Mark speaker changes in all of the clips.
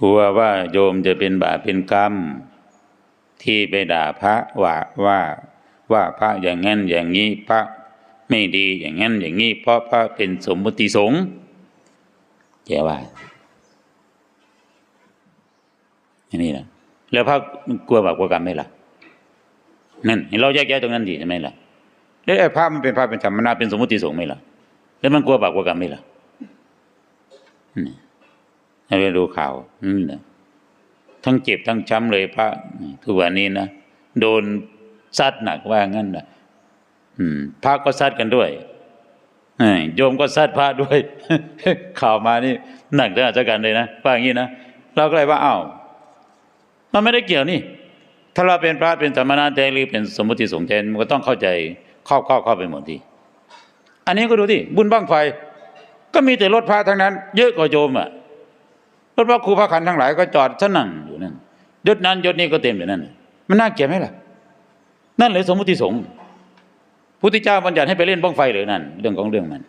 Speaker 1: กลัวว่าโยมจะเป็นบาปเป็นกรรม ที่ไปด่าพระว่าว่าว่าพระอย่างนั้นอย่างนี้พระไม่ดีอย่างนั้นอย่างนี้เพราะพระเป็นสมมติสงฆ์แกว่าอันนี้นะแล้วพระกลัวบาปกลัวกรรมไหมล่ะนั่นเราแยกแยะตรงนั้นดีใช่ไหมล่ะแล้วไอ้พระมันเป็นพระเป็นธรรมนาเป็นสมมติสงฆ์ไหมล่ะแล้วมันกลัวบาปกลัวกรรมไหมล่ะนี่ ไปดูข่าวอืมนะทั้งเจ็บทั้งช้ำเลยพระทุกวันนี้นะโดนซัดหนักว่างั้นนะอืมพระก็ซัดกันด้วยโยมก็ซัดพระด้วย ข่าวมานี่หนักจะกันเลยนะว่าอย่างนี้นะเราก็เลยว่าอ้าวมันไม่ได้เกี่ยวนี่ ถ้าเราเป็นพระเป็นสมณะแท้หรือเป็นสมมติสงฆ์แท้มันก็ต้องเข้าใจครอบครอบเข้าไปหมดทีอันนี้ก็ดูที่บุญบ้างไฟ ก็มีแต่รถพระทั้งนั้น เยอะกว่าโยมอะ รถพระครูพระขันทั้งหลายก็จอดซะนั่งอยู่นั่นยศนั้นยศนี้ก็เต็มอยู่นั่นมันน่าเกลียดไหมล่ะ นั่นเลยสมมติสงฆ์พุทธเจ้าบัญญัติให้ไปเล่นบ้องไฟเลยนั่นเรื่องของเรื่องมัน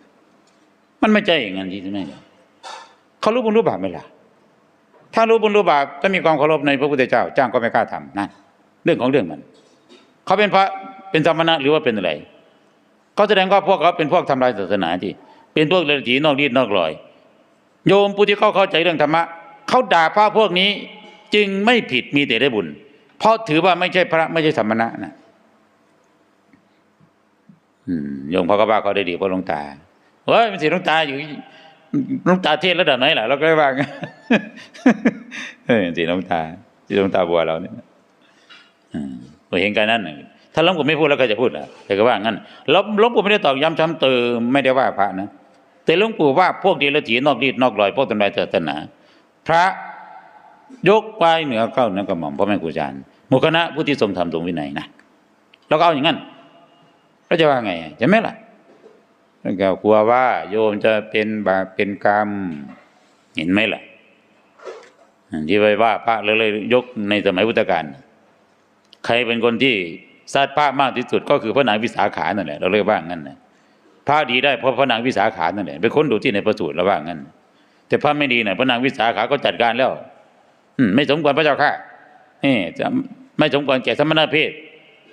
Speaker 1: มันไม่ใช่อย่างนั้นที่ใช่ไหมล่ะเขารู้บุญรู้บาปไหมล่ะ ถ้ารู้บุญรู้บาปถ้ามีความเคารพในพระพุทธเจ้า จ้างก็ไม่กล้าทำนั่นเรื่องของเรื่องมัน เขาเป็นพระเป็นสมณะหรือว่าเป็นอะไรเขาแสดงว่าพวกเขาเป็นพวกทำลายศาสนาที่ เป็นพวกเลถีนอกรีดนอกรอย โยมผู้ที่เขาเข้าใจเรื่องธรรมะ เขาด่าพระพวกนี้จึงไม่ผิดมีแต่ได้บุญ เพราะถือว่าไม่ใช่พระไม่ใช่สมณะนะโยมเขาก็ว่าเขาได้ดีเพราะลงตาเฮ้ยมันสิลงตาอยู่ลงตาเทศระดับไหนล่ะเราก็เลยว่างเฮ้ยสิลงตาที่ลงตาบัวเราเนี่ยอืมเราเห็นกันนั้นนะถ้าลวงปู่ไม่พูดแล้วก็จะพูดอะแต่ก็ว่างั้นล้วหลวงปู่ไม่ได้ตอกย้ำช้ำเติมไม่ได้ว่าพระนะแต่ลวงปู่ว่าพวกเดรัจฉีนอกรีดนอกรอยพวกทำลายศาสนา พระยกไปเหนือเข้าเหนือกระหม่อมพ่อแม่ครูอาจารย์หมู่คณะผู้ที่ทรงธรรมทรงวินัยนะเราก็เอาอย่างนั้นแล้วจะว่าไงใช่ไหมล่ะแล้วก็กลัวว่า โยมจะเป็นบาปเป็นกรรมเห็นไหมล่ะที่ไปว่าพระเลยเลยยกในสมัยพุทธกาลใครเป็นคนที่ซาดพระมากที่สุด ก็คือพระนางวิสาขานั่นแหละเราเรียกว่างั้นนะพระดีได้เพราะพระนางวิสาขานั่นแหละไปค้นดูที่ในพระสูตรเราว่างั้น แต่พระไม่ดีนี่ยพระนางวิสาขาก็จัดการแล้วไม่สมควรพระเจ้าค่ะนี่จะไม่สมควรแก่สมณเพศ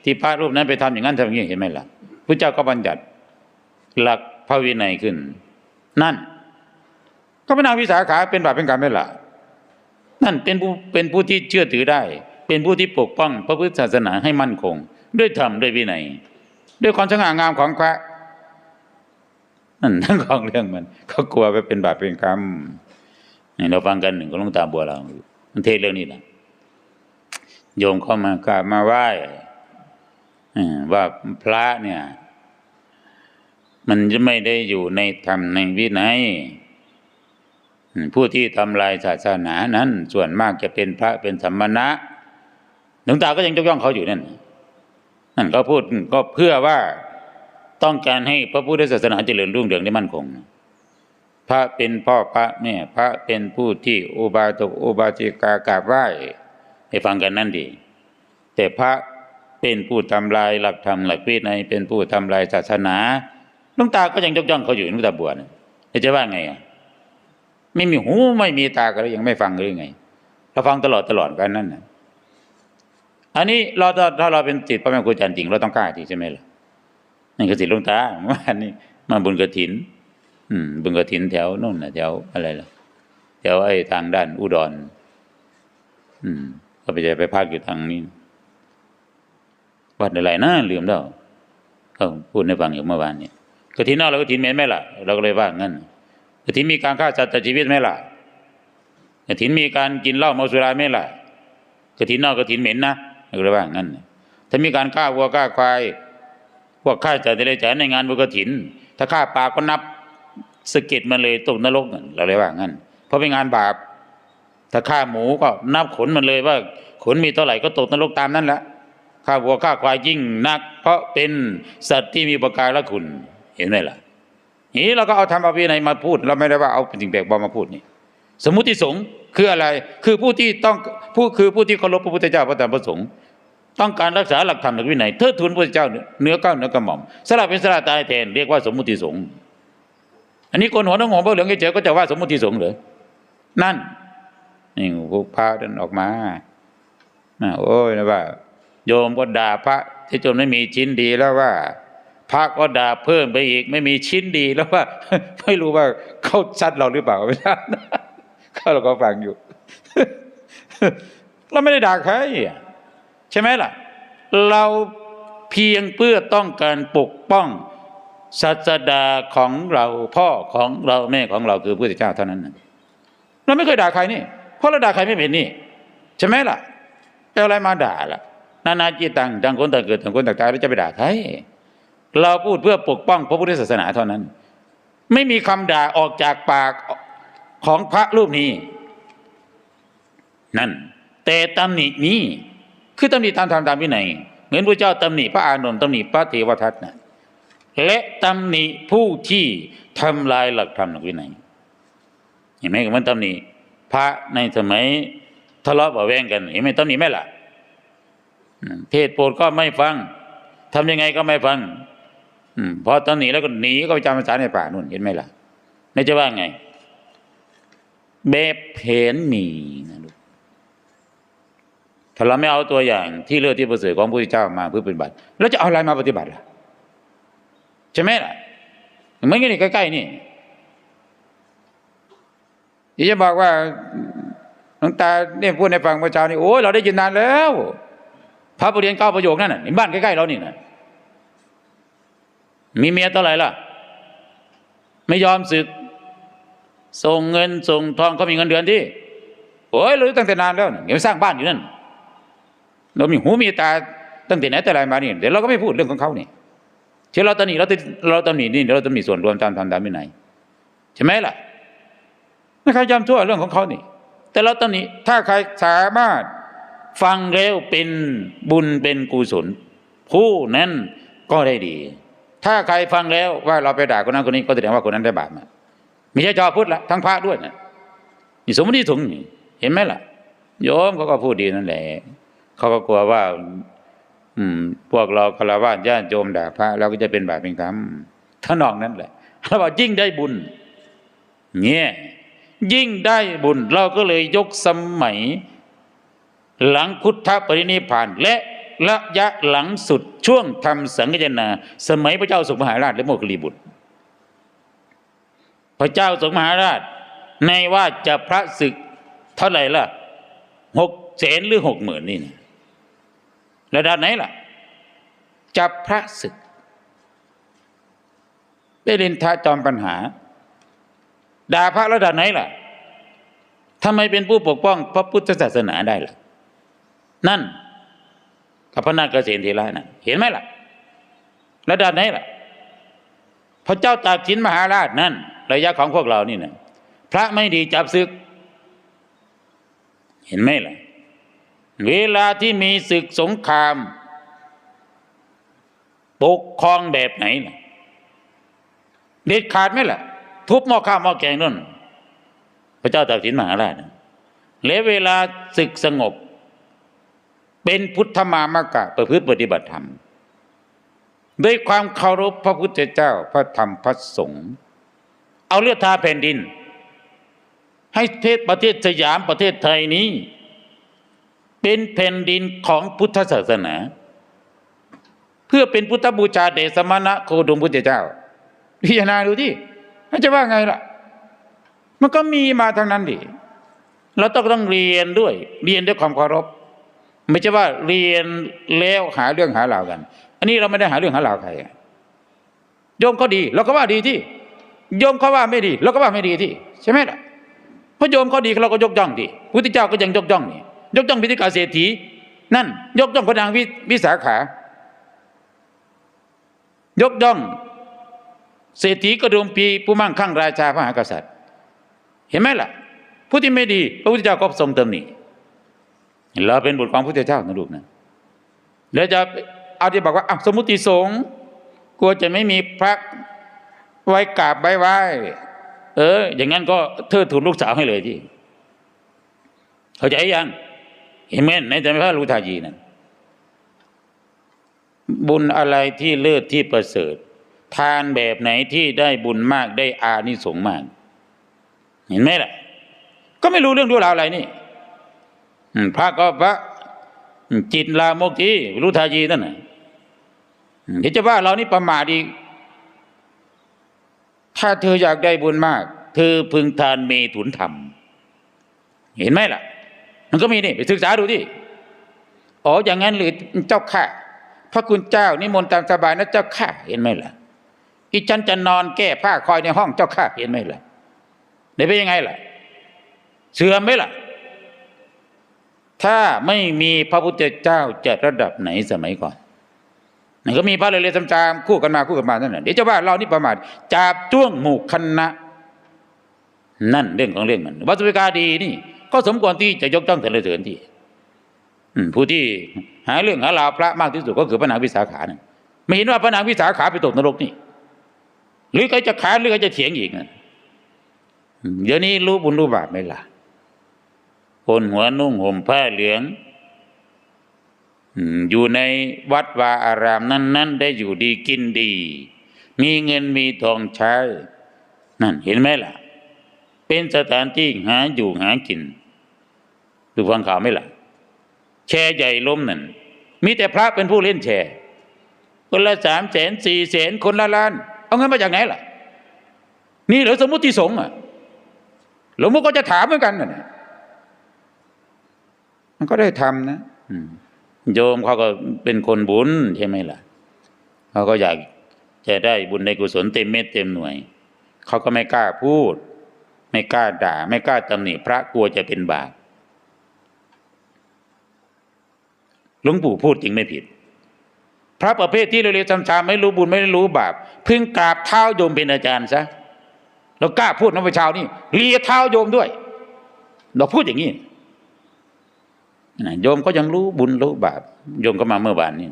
Speaker 1: ที่พระรูปนั้นไปทำอย่างนั้นทำอย่างนี้เห็นไหมล่ะพระเจ้าก็บัญญัติหลักพระวินัยขึ้น นั่น ก็พระนางวิสาขาเป็นบาปเป็นกรรมไม่ล่ะนั่นเป็นผู้เป็นผู้ที่เชื่อถือได้ เป็นผู้ที่ปกป้องพระพุทธศาสนาให้มั่นคง ด้วยธรรมด้วยวินัย ด้วยความสง่างามของพระ นั่นทั้งของเรื่องมันเขากลัวไปเป็นบาปเป็นกรรมนี่เราฟังกันหนึ่งก็ลงตามบัวเรามันเทศเรื่องนี้แหละโยมเข้ามากราบมาไหว้อ่าว่าพระเนี่ย มันจะไม่ได้อยู่ในธรรมในวินัยผู้ที่ทำลายศาสนานั้น ส่วนมากจะเป็นพระเป็นสัมมณะหลวงตาก็ยังยกย่องเขาอยู่นั่นนั่นก็พูดก็เพื่อว่า ต้องการให้พระพุทธศาสนาเจริญรุ่งเรืองได้มั่นคง พระเป็นพ่อพระแม่พระเป็นผู้ที่อุบาสกอุบาสิกากราบไหว้ให้ฟังกันนั่นดี แต่พระเป็นผู้ทำลายหลักธรรมหลักวินัยเป็นผู้ทำลายศาสนาลวงตาก็ยังยกย่องเขาอยู่ลวงตาบวชจะว่าไงอะไม่มีหูไม่มีตาก็ยังไม่ฟังหรือไงเราฟังตลอดตลอดกันนั่นนะอันนี้เราถ้าเราเป็นจิตพระแม่ครูอาจารย์จริงเราต้องกล้าที่ใช่ไหมล่ะ นั่นคือสิลงตาเมื่อวานนี้มาบุญกระถิน อืม บุญกระถินแถวนู่นนะแถวอะไรล่ะแถวไอ้ทางด้านอุดร อืม ก็ไปจะไปพักอยู่ทางนี้วัดอะไรนะลืมแล้วก็พูดในฟังอยู่เมื่อวานเนี้กระถินนอกเรากระถินเหม็นไหมล่ะเราก็เลยว่างั้นกระถินมีการฆ่าสัตว์ตัดชีวิตไหมล่ะกระถินมีการกินเหล้าเมาสุราไหมล่ะกระถินนอกกระถินเหม็นนะเราก็เลยว่างั้นถ้ามีการฆ่าวัวฆ่าควาย วกฆ่าสัตว์ได้จ่ายในงานบุญกฐิน ถ้าฆ่าปลาก็นับสเก็ดมันเลยตกนรกเราเลยว่างั้น เพราะเป็นงานบาป ถ้าฆ่าหมูก็นับขนมันเลยว่าขนมีเท่าไหร่ก็ตกนรกตามนั้นแหละฆ่าวัวฆ่าควายยิ่งนัก เพราะเป็นสัตว์ที่มีประการละคุณเห็นไหมล่ะนี่เราก็เอาธรรมวินัยมาพูด เราไม่ได้ว่าเอาสิ่งแปลกปลอมมาพูดนี่ สมมุติสงฆ์คืออะไร คือผู้ที่ต้องผู้คือผู้ที่เคารพพระพุทธเจ้าพระธรรมพระสงฆ์ ต้องการรักษาหลักธรรมหลักวินัยเทิดทูนพระเจ้าเนื้อเก้าเนื้อกระหม่อมสละเป็นสละตายแทนเรียกว่าสมมุติสงฆ์อันนี้คนหัวน้องหัวพระเหลืองเฉยก็จะว่าสมมุติสงฆ์เหรอนั่นนี่พวกพระเดินออกมาโอ้ยนะว่า โยมก็ด่าพระที่จนไม่มีชิ้นดีแล้วว่าพระก็ด่าเพิ่มไปอีก ไม่มีชิ้นดีแล้วว่า ไม่รู้ว่าเขาชัดเราหรือเปล่าไม่ทราบเขาเราก็ฟังอยู่ เราไม่ได้ด่าใคร ช่ไหมล่ะ เราเพียงเพื่อต้องการปกป้องศาสดาของเราพ่อของเราแม่ของเราคือพระพุทธเจ้าเท่านั้นเราไม่เคยด่าใครนี่เพราะเราด่าใครไม่เป็นนี่ใช่ไหมล่ะเอาอะไรมาด่าล่ะ นานาจิตังต่างคนต่างเกิดต่างคนต่างตายแล้วจะไปด่าใครเราพูดเพื่อปกป้องพระพุทธศาสนาเท่านั้น ไม่มีคำด่าออกจากปากของพระรูปนี้ นั่น แต่ตำหนินี้ คือตำหนิตามธรรมตามวินัยเหมือนพระเจ้าตำหนิพระอานนท์ตำหนิพระเทวทัตนะและตำหนิผู้ที่ทำลายหลักธรรมหลักวินัยเห็นไหมมันตำหนิพระในสมัยทะเลาะเบาแวงกันเห็นไหมตำหนิไหมล่ะเทศโปรดก็ไม่ฟังทำยังไงก็ไม่ฟังอืพอตำหนิแล้วก็หนีก็ไปจำพรรษาในป่านู่นเห็นไหมล่ะไม่จะว่าไง แบบเพนมีนะลูก ถ้าเราไม่เอาตัวอย่างที่เลือดที่ประเสริฐของพระพุทธเจ้ามาเพื่อปฏิบัติ แล้วจะเอาอะไรมาปฏิบัติล่ะใช่ไหมล่ะเหมือนกันนี่ใกล้ๆนี่ที่จะบอกว่าหลวงตาเนี่ยพูดในฟังเมื่อเช้านี่โอ้ยเราได้ยินนานแล้วพระประเรียนเก้าประโยคนั่นน่ะในบ้านใกล้ๆเรานี่นะมีเมียเท่าไหร่ล่ะ ไม่ยอมสึก ส่งเงินส่งทองเขามีเงินเดือนที่โอ้ยรู้ตั้งแต่นานแล้วเดี๋ยวสร้างบ้านอยู่นั่น เรามีหูมีตาตั้งแต่ไหนแต่ไรมานี่เดี๋ยวเราก็ไม่พูดเรื่องของเขาเนี่ที่เราตำหนิเราตเราตำหนินี่เดี๋ยวเราตำหนิส่วนรวมตามธรรมตามวินัยใช่ไหมล่ะไม่ใครจำทั่วเรื่องของเขานี่ แต่เราตำหนิถ้าใครสามารถฟังแล้วเป็นบุญเป็นกุศลผู้นั้นก็ได้ดี ถ้าใครฟังแล้วว่าเราไปด่าคนนั้นคนนี้ก็แสดงว่าคนนั้นได้บาปมาไม่ใช่จอพุทธละทั้งพระด้วยนะนี่สมมติถุงเห็นไหมล่ะโยมเขาก็พูดดีนั่นแหละ เขาก็กลัวว่า อืม พวกเราคารวะญาติโยมด่าพระเราก็จะเป็นบาปเป็นกรรมท่านองนั้นแหละเราบอกยิ่งได้บุญเนี่ยยิ่งได้บุญ เราก็เลยยกสมัย หลังพุทธปรินิพาน และระยะหลังสุดช่วงทำสังฆจนา สมัยพระเจ้าสุมหาราชและโมคคิลีบุตร พระเจ้าสงฆ์มหาราช ในว่าจะพระศึกเท่าไหร่ล่ะหกแสนหรือหกหมื่นนี่นะ ระดับไหนล่ะ จับพระศึก ได้เรียนท้าจอมปัญหา ด่าพระระดับไหนล่ะทำไมเป็นผู้ปกป้องพระพุทธศาสนาได้ล่ะ นั่นกับพระนาคเกษตรเทระนะเห็นไหมล่ะ ระดับไหนล่ะ พระเจ้าตากสินมหาราชนั่น ระยะของพวกเรานี่นะพระไม่ดีจับศึก เห็นไหมล่ะ เวลาที่มีศึกสงคราม ปกครองแบบไหนล่ะเด็ดขาดไหมล่ะ ทุบหม้อข้าวหม้อแกงนั่นพระเจ้าตากสินมหาราชนะและเวลาศึกสงบ เป็นพุทธมามกะประพฤติปฏิบัติธรรมด้วยความเคารพพระพุทธเจ้าพระธรรมพระสงฆ์เอาเลือดทาแผ่นดิน ให้ประเทศสยามประเทศไทยนี้ เป็นแผ่นดินของพุทธศาสนา เพื่อเป็นพุทธบูชาเดสมณะโคดมพุทธเจ้า พิจารณาดูที่จะว่าไงล่ะ มันก็มีมาทางนั้นดิเราต้องต้องเรียนด้วย เรียนด้วยความเคารพ ไม่ใช่ว่าเรียนแล้วหาเรื่องหาราวกัน อันนี้เราไม่ได้หาเรื่องหาราวใครโยมเขาดีเราก็ว่าดีที่โยมเขาว่าไม่ดีเราก็ว่าไม่ดีที่ใช่ไหมล่ะเพราะโยมเขาดีเราก็ยกย่องดีพุทธเจ้าก็ยังยกย่องนี่ ยกย่องพิธิกาเศรษฐี นั่น ยกย่องพระนางวิวิสาขา ยกย่อง เศรษฐีกระดุมปีผู้มั่งคั่งราชาพระมหากษัตริย์ เห็นไหมล่ะ ผู้ที่ไม่ดี พระพุทธเจ้าก็ทรงเติมหนีเราเป็นบุตรของพระพุทธเจ้านะลูกนะแล้วจะเอาที่บอกว่าสมมติสงฆ์กลัวจะไม่มีพระไว้กราบไว้ไหวเออ อย่างนั้นก็เทิดทูนลูกสาวให้เลยที่ เข้าใจยัง เห็นไหมในใจพระลูทายีนะบุญอะไรที่เลิศที่ประเสริฐ ทานแบบไหนที่ได้บุญมากได้อานิสงส์มาก เห็นไหมล่ะ ก็ไม่รู้เรื่องรู้ราวอะไรนี่พระก็พระจิตลามกที่รู้ทายีนั่นน่ะอืมเดี๋ยวจะว่าเรานี่ประมาทอีกถ้าเธออยากได้บุญมาก เธอพึงทานเมถุนธรรม เห็นไหมล่ะ มันก็มีนี่ไปศึกษาดูที่อ๋ออย่างนั้นหรือเจ้าข้าพระคุณเจ้านิมนต์ตามสบายนะเจ้าข้าเห็นไหมล่ะอีฉันจะนอนแก้ผ้าคอยในห้องเจ้าข้าเห็นไหมล่ะได้เป็นยังไงล่ะ เสื่อมไหมล่ะ ถ้าไม่มีพระพุทธเจ้าจะระดับไหนสมัยก่อนมันก็มีพระเรเลจำจามคู่กันมาคู่กันมานั่นแหละเดี๋ยวจะว่าเรานี่ประมาทจับจ้วงหมู่คณะนั่นเรื่องของเรื่องมันวัตถุกาดีนี่ ก็สมควรที่จะยกย่องสรรเสริญที่ผู้ที่หาเรื่องหาราวพระมากที่สุดก็คือพระนางวิสาขานั่นไม่เห็นว่าพระนางวิสาขาไปตกนรกนี่ หรือใครจะค้านหรือใครจะเถียงอีกนะเดี๋ยวนี้รู้บุญรู้บาปไหมล่ะ คนหัวนุ่งห่มผ้าเหลืองอืมอยู่ในวัดวาอารามนั้นๆได้อยู่ดีกินดี มีเงินมีทองใช้ นั่นเห็นไหมล่ะ เป็นสถานที่หาอยู่หากิน ดูฟังข่าวไหล่ะ แชร์ใหญ่ล้มนั่น มีแต่พระเป็นผู้เล่นแชร์ คนละสามแสนสี่แสนคนละล้าน เอาเงินมาจากไหนล่ะ นี่หรือสมมติสงฆ์อะหลวงพ่อก็จะถามเหมือนกันน่ะมันก็ได้ทำนะอืโยมเขาก็เป็นคนบุญใช่ไหมล่ะ เขาก็อยากจะได้บุญในกุศลเต็มเม็ดเต็มหน่วย เขาก็ไม่กล้าพูด ไม่กล้าด่า ไม่กล้าตำหนิพระกลัวจะเป็นบาป หลวงปู่พูดจริงไม่ผิด พระประเภทที่เร็วๆช้ำๆไม่รู้บุญไม่รู้บาปเพิ่งกราบเท้าโยมเป็นอาจารย์ซะเรากล้าพูดนะพระช้านี่เลียเท้าโยมด้วย เราพูดอย่างนี้นะโยมก็ยังรู้บุญรู้บาปโยมก็มาเมื่อวานนี่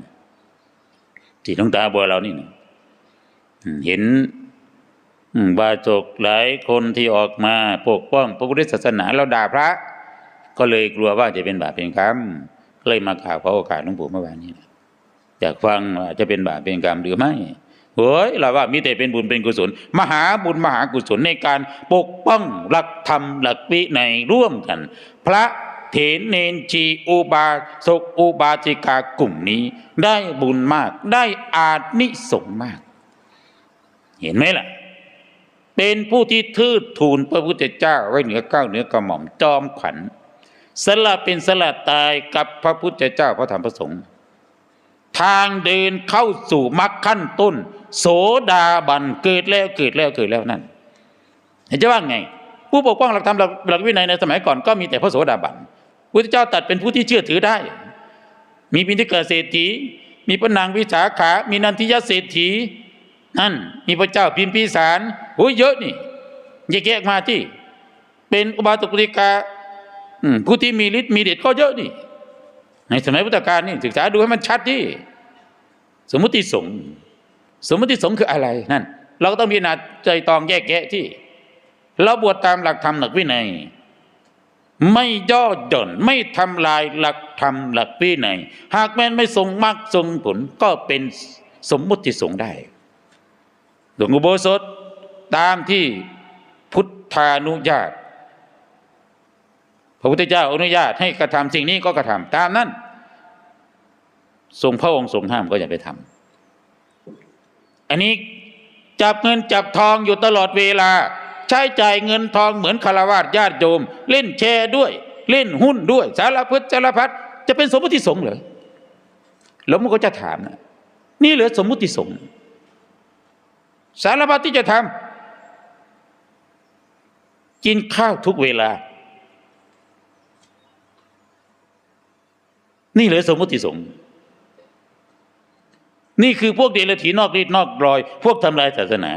Speaker 1: ที่หลวงตาบัวเรานี่เห็นบาจกหลายคนที่ออกมาปกป้องพระพุทธศาสนาเราด่าพระ ก็เลยกลัวว่าจะเป็นบาปเป็นกรรม เลยมากราบขอโอกาสหลวงปู่เมื่อวานนี้อยากฟังว่าจะเป็นบาปเป็นกรรมหรือไม่เฮ้ยเราว่ามีแต่เป็นบุญเป็นกุศล มหาบุญมหากุศลในการปกป้องหลักธรรมหลักวินัยร่วมกัน พระเถรเนนชีอุบาสกอุบาสิกากลุ่มนี้ ได้บุญมากได้อานิสงส์มาก เห็นไหมล่ะ เป็นผู้ที่ทืดทูนพระพุทธเจ้าไว้เหนือเก้าวเหนือกระหม่อมจอมขวัญ สละเป็นสละตายกับพระพุทธเจ้าพระธรรมพระสงฆ์ทางเดินเข้าสู่มรรคขั้นต้น โสดาบันเกิดแล้วเกิดแล้วเกิดแล้วนั่นเห็นจะว่าไง ผู้ปกป้องหลักธรรมหลักวินัยในสมัยก่อนก็มีแต่พระโสดาบันพุทธเจ้าตัดเป็นผู้ที่เชื่อถือได้ มีปิณฑิกเศรษฐี มีพระนางวิสาขา มีนันทิยะเศรษฐีนั่นมีพระเจ้าพิมพิสารโอ้ยเยอะนี่แยกแยกมาที่ เป็นอุบาสกอุบาสิกา ผู้ที่มีฤทธิ์มีเดชก็เยอะนี่ ในสมัยพุทธกาลนี่ศึกษาดูให้มันชัดที่ สมมติสงฆ์สมมติสงฆ์คืออะไรนั่น เราก็ต้องพิจารณาใจตองแยกแยะที่ เราบวชตามหลักธรรมหลักวินัย ไม่ย่อหย่อนไม่ทำลายหลักธรรมหลักวินัยหากแม้นไม่ทรงมรรคทรงผลก็เป็นสมมุติสงฆ์ได้หลวงอุโบสถตามที่พุทธานุญาต ระพุทธเจ้าอนุญาตให้กระทำสิ่งนี้ก็กระทำตามนั้นทรงพระองค์ทรงห้ามก็อย่าไปทำอันนี้จับเงินจับทองอยู่ตลอดเวลา ใช้จ่ายเงินทองเหมือนคารวาสญาติโยม เล่นแชร์ด้วย เล่นหุ้นด้วย สารพัดสารพัดจะเป็นสมมุติสงฆ์เหรอแล้วมันก็จะถามนะนี่เหลือสมมุติสงฆ์สารพัดที่จะทำกินข้าวทุกเวลา นี่เหลือสมมุติสงฆ์นี่คือพวกเดรัจฉีนอกรีดนอกรอย พวกทำลายศาสนา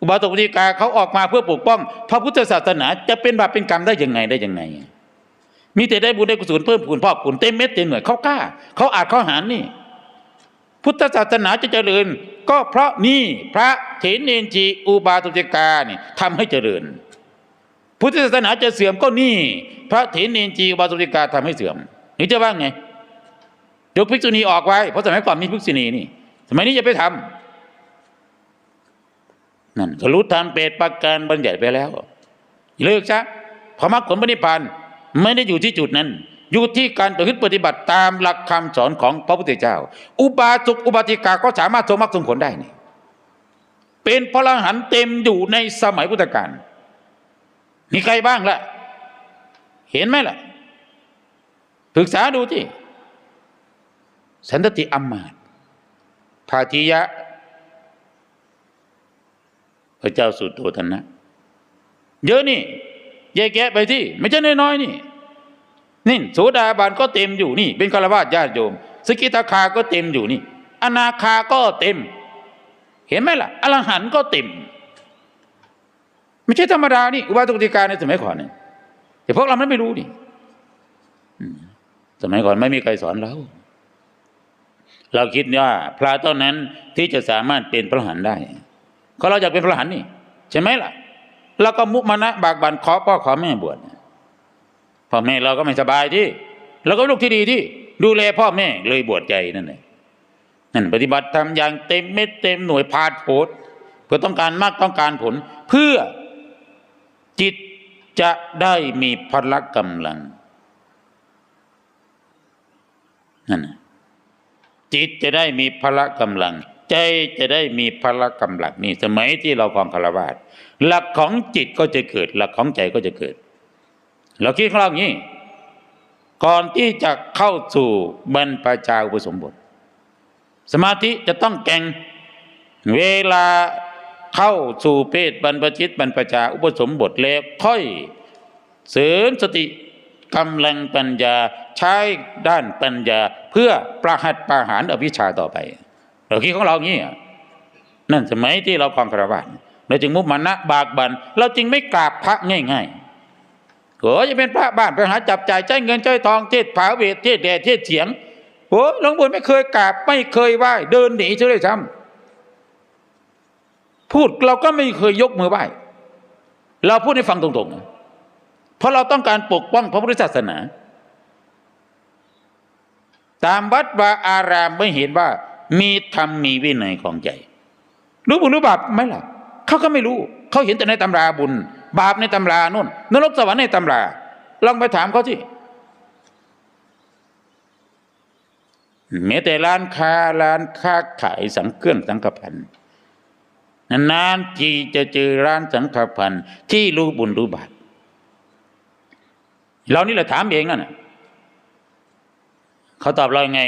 Speaker 1: อุบาสกอุบาสิกาเขาออกมาเพื่อปกป้อง พระพุทธศาสนาจะเป็นบาปเป็นกรรมได้ยังไงได้ยังไง มีแต่ได้บุญได้กุศลเพิ่มพูนพ่อกพูนเต็มเม็ดเต็มหน่วยเขากล้าเขาอาจเขาหารนี่ พุทธศาสนาจะเจริญ ก็เพราะนี่พระเถรเนนจีอุบาสกาเนี่ยทำให้เจริญ พุทธศาสนาจะเสื่อมก็นี่ พระเถรเนนจีอุบาสกาทำให้เสื่อม นี่จะว่าไงยกภิกษุณีออกไว้เพราะสมัยก่อนมีภิกษุณีนี่ สมัยนี้จะไปทำนั่นก็รู้ทำเปรตประการบัญญัติไปแล้วเลิกซะพอมรรคผลปณิพานไม่ได้อยู่ที่จุดนั้น อยู่ที่การประพฤติปฏิบัติตามหลักคำสอนของพระพุทธเจ้า อุบาสกอุบาสิกาก็สามารถทรงมรรคทรงผลได้นี่ เป็นพระอรหันเต็มอยู่ในสมัยพุทธกาลมีใครบ้างล่ะ เห็นไหมล่ะ ศึกษาดูที่สันติอัมมาตย์พาทิยะ พระเจ้าสุโธนะ เยอะนี่แยกแยะไปที่ ไม่ใช่น้อยๆนี่ นี่โสดาบันก็เต็มอยู่นี่ เป็นคารวะญาติโยม สกิทาคาก็เต็มอยู่นี่ อนาคาก็เต็ม เห็นไหมล่ะ อรหันต์ก็เต็ม ไม่ใช่ธรรมดานี่อุบาสกติกาในสมัยก่อนเนี่ยแต่พวกเราไม่รู้นี่ สมัยก่อนไม่มีใครสอนเรา เราคิดว่าพระเท่านั้นที่จะสามารถเป็นพระหันได้ก็เราอยากเป็นพระหันนี่ใช่ไหมล่ะ แล้วก็มุมานะบากบันขอพ่อขอแม่บวชพ่อแม่เราก็ไม่สบายที่เราก็ลูกที่ดีที่ดูแลพ่อแม่เลยบวชใจนั่นเองนั่นปฏิบัติทำอย่างเต็มเม็ดเต็มหน่วยพาดโพดเพื่อต้องการมากต้องการผล เพื่อจิตจะได้มีพละกำลัง นั่นจิตจะได้มีพละกำลัง ใจจะได้มีพละกำลังนี่สมัยที่เราครองคารวาสหลักของจิตก็จะเกิด หลักของใจก็จะเกิด เราคิดของเราอย่างนี้ ก่อนที่จะเข้าสู่บรรพชาอุปสมบท สมาธิจะต้องแก่งเวลาเข้าสู่เพศบรรพชิตบรรพชาอุปสมบทแล้วค่อยเสริมสติ กำลังปัญญาใช้ด้านปัญญา เพื่อประหัตประหารอวิชชาต่อไปเราคิดของเราอย่างนี้อะนั่นสมัยที่เราครองคารวะเราจึงมุมานะบากบันเราจึงไม่กราบพระง่ายๆโอ้จะเป็นพระบ้านไปหาจับจ่ายใช้เงินใช้ทองเทศผาเวทเทศแดดเทศเสียงโอ้หลวงปู่ไม่เคยกราบไม่เคยไหว้เดินหนีเฉยๆซ้ำพูดเราก็ไม่เคยยกมือไหว้เราพูดให้ฟังตรงๆ เพราะเราต้องการปกป้องพระพุทธศาสนา ตามวัดวาอารามไม่เห็นว่า มีธรรมมีวินัยของใจ รู้บุญรู้บาปไหมล่ะเขาก็ไม่รู้ เขาเห็นแต่ในตำราบุญ บาปในตำรานู่นนรกสวรรค์ในตำรา ลองไปถามเขาที่แม้แต่ร้านค้าร้านค้าขายสังเครื่องสังฆพันธ์นานๆทีจะเจอร้านสังฆพันธ์ที่รู้บุญรู้บาป เรานี่แหละถามเองนั่นเขาตอบเรายังไง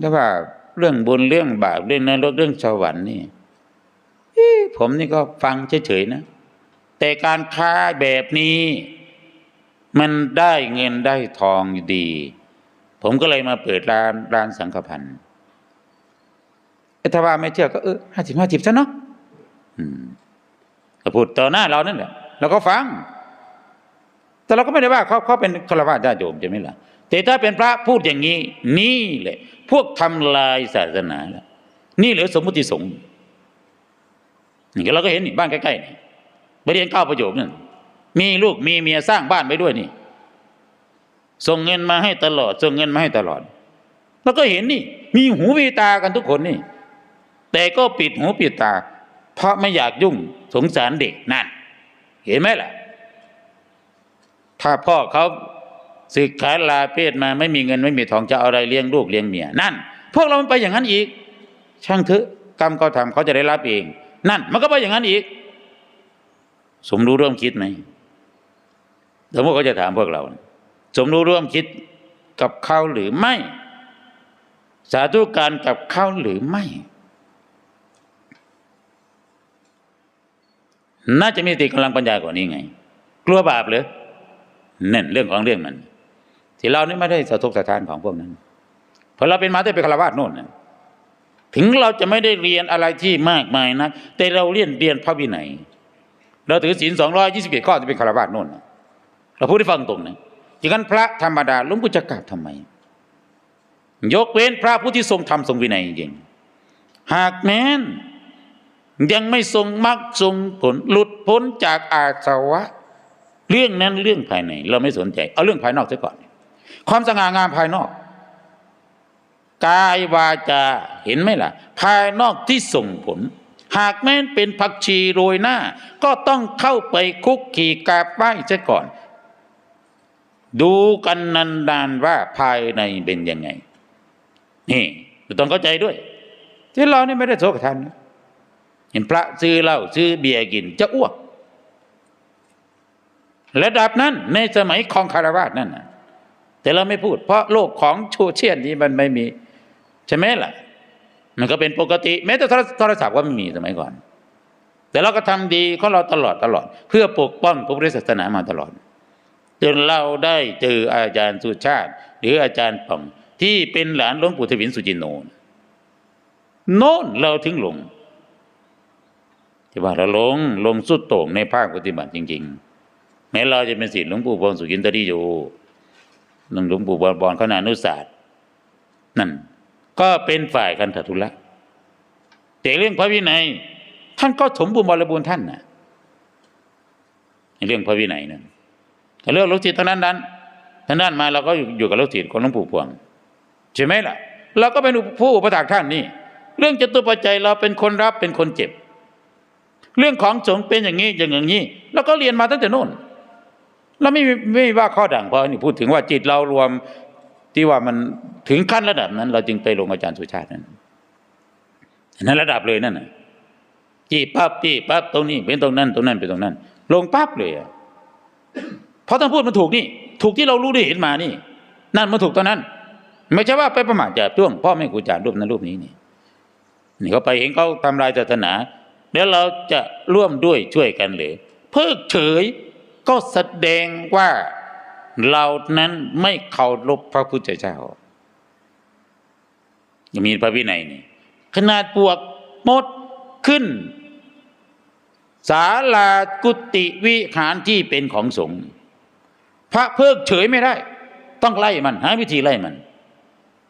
Speaker 1: แต่ว่าเรื่องบุญเรื่องบาปเรื่องนรกเรื่องสวรรค์นี่ผมนี่ก็ฟังเฉยๆนะ แต่การค้าแบบนี้ มันได้เงินได้ทองอยู่ดี ผมก็เลยมาเปิดร้านร้านสังฆพันธ์ถ้าว่าไม่เชื่อก็เออห้าสิบห้าสิบซะเนาะก็พูดต่อหน้าเรานั่นแหละเราก็ฟัง แต่เราก็ไม่ได้ว่าเขาเขาเป็นฆราวาสญาติโยมใช่ไหมล่ะ แต่ถ้าเป็นพระพูดอย่างนี้ นี่แหละ พวกทำลายศาสนาแล้วนี่เหลือสมมติสงฆ์นี่เราก็เห็นนี่บ้านใกล้ๆนี่ไปเรียนเก้าประโยคนั่นมีลูกมีเมียสร้างบ้านไปด้วยนี่ ส่งเงินมาให้ตลอด ส่งเงินมาให้ตลอด แล้วก็เห็นนี่ มีหูมีตากันทุกคนนี่ แต่ก็ปิดหูปิดตา เพราะไม่อยากยุ่งสงสารเด็กนั่น เห็นไหมล่ะ ถ้าพ่อเขาศึกขาลาเพศมาไม่มีเงินไม่มีทองจะเอาอะไรเลี้ยงลูกเลี้ยงเมียนั่น พวกเรามันไปอย่างนั้นอีก ช่างเถอะกรรมเขาทำเขาจะได้รับเอง นั่น มันก็ไปอย่างนั้นอีก สมรู้ร่วมคิดไหมสมมติเขาจะถามพวกเรา สมรู้ร่วมคิดกับเขาหรือไม่ สาธุการกับเขาหรือไม่ น่าจะมีติกำลังปัญญากว่านี้ไง กลัวบาปหรือ น่นเรื่องของเรื่องมัน ที่เรานี่ไม่ได้สะทกสะท้านของพวกนั้นเพราะเราเป็นมาได้เป็นฆราวาสโน่นถึงเราจะไม่ได้เรียนอะไรที่มากมายนะแต่เราเรียนเรียนพระวินัยเราถือศีลสองร้อยยี่สิบเอ็ดข้อจะเป็นฆราวาสโน่นเราพูดให้ฟังตรงนะอย่างนั้นพระธรรมดาลุงปู่จะกราบทำไม ยกเว้นพระผู้ที่ทรงธรรมทรงวินัยจริงหากแม้นยังไม่ทรงมรรคทรงผลหลุดพ้นจากอาสวะ เรื่องนั้นเรื่องภายใน เราไม่สนใจ เอาเรื่องภายนอกซะก่อน ความสง่างามภายนอก กายวาจาเห็นไหมล่ะ ภายนอกที่ส่งผล หากแม้นเป็นผักชีโรยหน้า ก็ต้องเข้าไปคุกขี่กาบไหว้ซะก่อน ดูกันนานๆว่าภายในเป็นยังไง นี่ต้องเข้าใจด้วย ที่เรานี่ไม่ได้โสกทานเห็นพระซื้อเหล้าซื้อเบียร์กินจะอ้วก ระดับนั้นในสมัยคองคารวาสนั่นนะแต่เราไม่พูด เพราะโลกของโชเชียนนี้มันไม่มีใช่ไหมล่ะ มันก็เป็นปกติแม้แต่โทรศัพท์ก็ไม่มีสมัยก่อน แต่เราก็ทำดีของเราตลอดตลอด เพื่อปกป้องพระพุทธศาสนามาตลอดจนเราได้เจออาจารย์สุชาติ หรืออาจารย์ป่องที่เป็นหลานหลวงปู่ทวินสุจินโนโน่นเราถึงหลงที่ว่าเราหลงหลงสุดโต่งในภาคปฏิบัติจริง ๆ แม้เราจะเป็นศิษย์หลวงปู่บวงสุกินตรีอยู่หลวงปู่บวรบอนขนานุศาสตร์นั่น ก็เป็นฝ่ายกันถทุละแต่เรื่องพระวินัย ท่านก็สมบูรณ์บริบูรณ์ท่านนะในเรื่องพระวินัยนั่นแต่เรื่องลูกศิษย์ท่านั้นนั้นท่านนั้นมาเราก็อยู่กับลูกศิษย์ของหลวงปู่พวงใช่ไหมล่ะ เราก็เป็นผู้อุปถากท่านนี่ เรื่องจตุปัจจัยเราเป็นคนรับเป็นคนเจ็บ เรื่องของสงฆ์เป็นอย่างนี้อย่างอย่างนี้เราก็เรียนมาตั้งแต่โน่น เราไม่ไม่ว่าข้อด่างเพราะนี่พูดถึงว่าจิตเรารวมที่ว่ามันถึงขั้นระดับนั้น เราจึงไปลงอาจารย์สุชาตินั้นนนั้นระดับเลยนั่นน่ะจี้ปั๊บจี้ปั๊บตรงนี้ เป็นตรงนั้น ตรงนั้นเป็นตรงนั้น ลงปั๊บเลยอะเพราะท่านพูดมันถูกนี่ ถูกที่เรารู้ได้เห็นมานี่ นั่นมันถูกตอนนั้น ไม่ใช่ว่าไปประมาทจับจ้วงพ่อแม่ครูอาจารย์รูปนั้นรูปนี้นี่นี่เขาไปเห็นเขาทำลายศาสนา แล้วเราจะร่วมด้วยช่วยกันหรือเพิกเฉย ก็แสดงว่าเรานั้นไม่เคารพพระพุทธเจ้ายังมีพระวินัยนี่ขนาดปวกมดขึ้นศาลากุติวิหารที่เป็นของสงฆ์พระเพิกเฉยไม่ได้ ต้องไล่มัน หาวิธีไล่มัน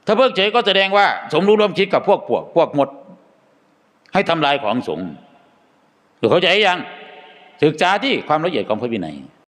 Speaker 1: ถ้าเพิกเฉยก็แสดงว่า สมรู้ร่วมคิดกับพวกพวกพวกมด ให้ทำลายของสงฆ์หรือเข้าใจยัง ศึกษาที่ความละเอียดของพระวินัย